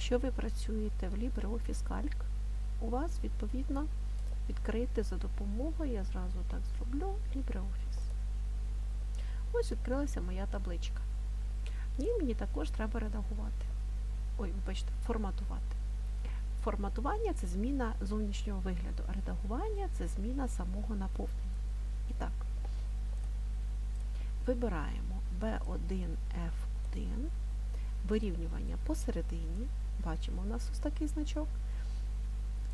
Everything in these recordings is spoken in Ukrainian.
Якщо ви працюєте в LibreOffice Calc, у вас відповідно відкрити за допомогою, я зразу так зроблю, LibreOffice. Ось відкрилася моя табличка. В мені також треба редагувати. Ой, вибачте, форматувати. Форматування це зміна зовнішнього вигляду, а редагування це зміна самого наповнення. І так, вибираємо B1, F1, вирівнювання посередині. Бачимо, у нас ось такий значок.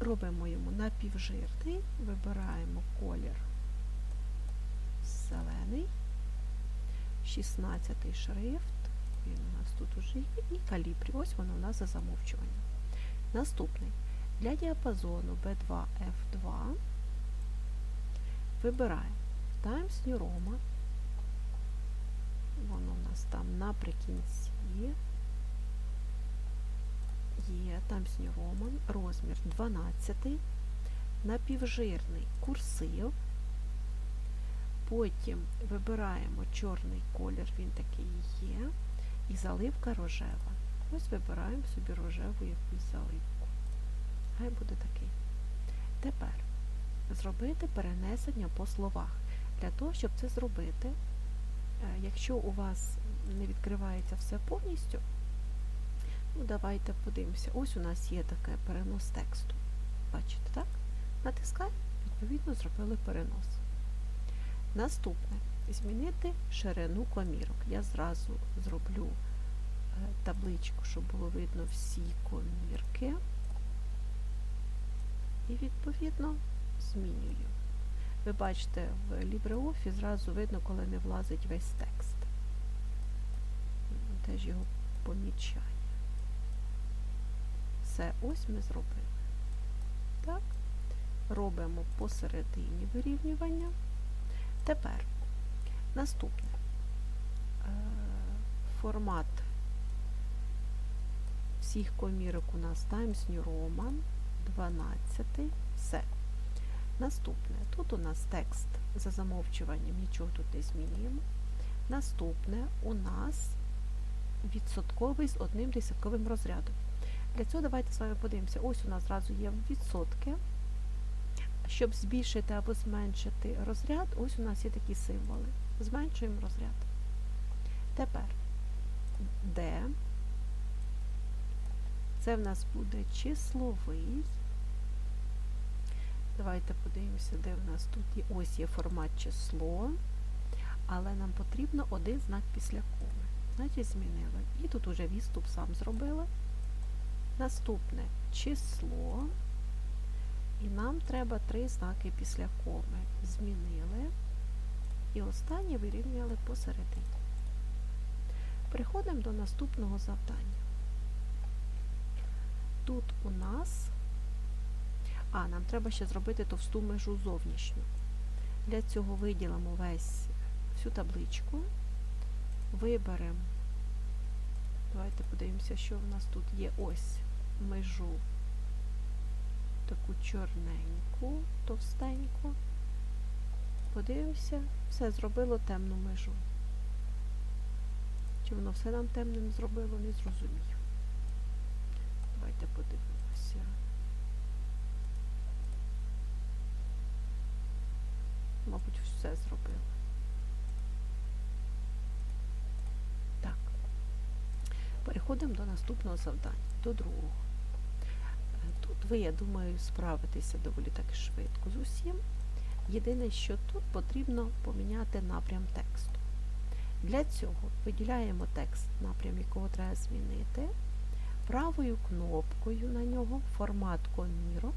Робимо йому напівжирний, вибираємо колір зелений, 16 шрифт, він у нас тут уже є, і калібрі. Ось воно у нас за замовчуванням. Наступний. Для діапазону B2, F2 вибираємо Times New Roman. Воно у нас там наприкінці. Є New Roman, розмір 12, напівжирний курсив. Потім вибираємо чорний колір, він такий є, і заливка рожева. Ось вибираємо собі рожеву якусь заливку. Хай буде такий. Тепер зробити перенесення по словах. Для того, щоб це зробити, якщо у вас не відкривається все повністю, ну давайте подивимося. Ось у нас є таке перенос тексту. Бачите, так? Натискаємо, відповідно, зробили перенос. Наступне змінити ширину комірок. Я зразу зроблю табличку, щоб було видно всі комірки. І, відповідно, змінюю. Ви бачите, в LibreOffice зразу видно, коли не влазить весь текст. Теж його помічає. Все, ось ми зробили. Так, робимо посередині вирівнювання. Тепер наступне формат всіх комірок у нас Times New Roman 12. Все. Наступне. Тут у нас текст за замовчуванням, нічого тут не змінюємо. Наступне у нас відсотковий з одним десятковим розрядом. Для цього давайте з вами подивимося. Ось у нас зразу є відсотки. Щоб збільшити або зменшити розряд, ось у нас є такі символи. Зменшуємо розряд. Тепер D. Це в нас буде числовий. Давайте подивимося, де в нас тут є. Ось є формат число, але нам потрібно один знак після коми. Значить, змінили. І тут уже відступ сам зробила. Наступне число. І нам треба три знаки після коми. Змінили. І останнє вирівняли посередині. Переходимо до наступного завдання. Тут у нас, а, нам треба ще зробити товсту межу зовнішню. Для цього виділимо весь всю табличку, виберемо, давайте подивимося, що в нас тут є ось межу таку чорненьку, товстеньку. Подивимося, все зробило темну межу. Чи воно все нам темним зробило, не зрозумію. Давайте подивимося. Мабуть, все зробило. Так. Переходимо до наступного завдання, до другого. Ви, я думаю, справитеся доволі так швидко з усім. Єдине, що тут потрібно поміняти напрям тексту. Для цього виділяємо текст, напрям якого треба змінити. Правою кнопкою на нього формат комірок.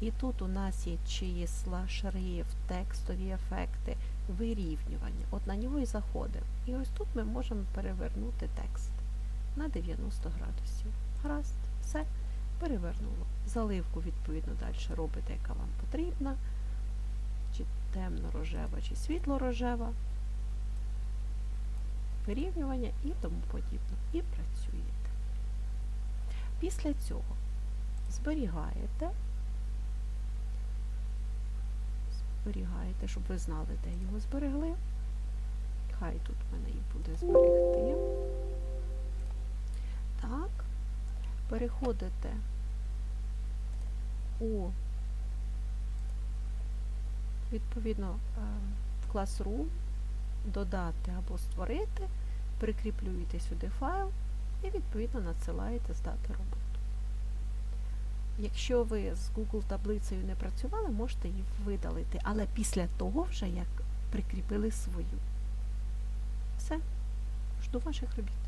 І тут у нас є числа, шрифт, текстові ефекти, вирівнювання. От на нього і заходимо. І ось тут ми можемо перевернути текст на 90 градусів. Гаразд, все, перевернуло. Заливку, відповідно, далі робите, яка вам потрібна. Чи темно-рожева, чи світло-рожева. Вирівнювання і тому подібне. І працюєте. Після цього зберігаєте, зберігаєте, щоб ви знали, де його зберегли. Хай тут в мене і буде зберегти. Переходите у відповідно е, Classroom, додати або створити, прикріплюєте сюди файл і відповідно надсилаєте здати роботу. Якщо ви з Google таблицею не працювали, можете її видалити, але після того вже як прикріпили свою. Все, жду ваших робіт.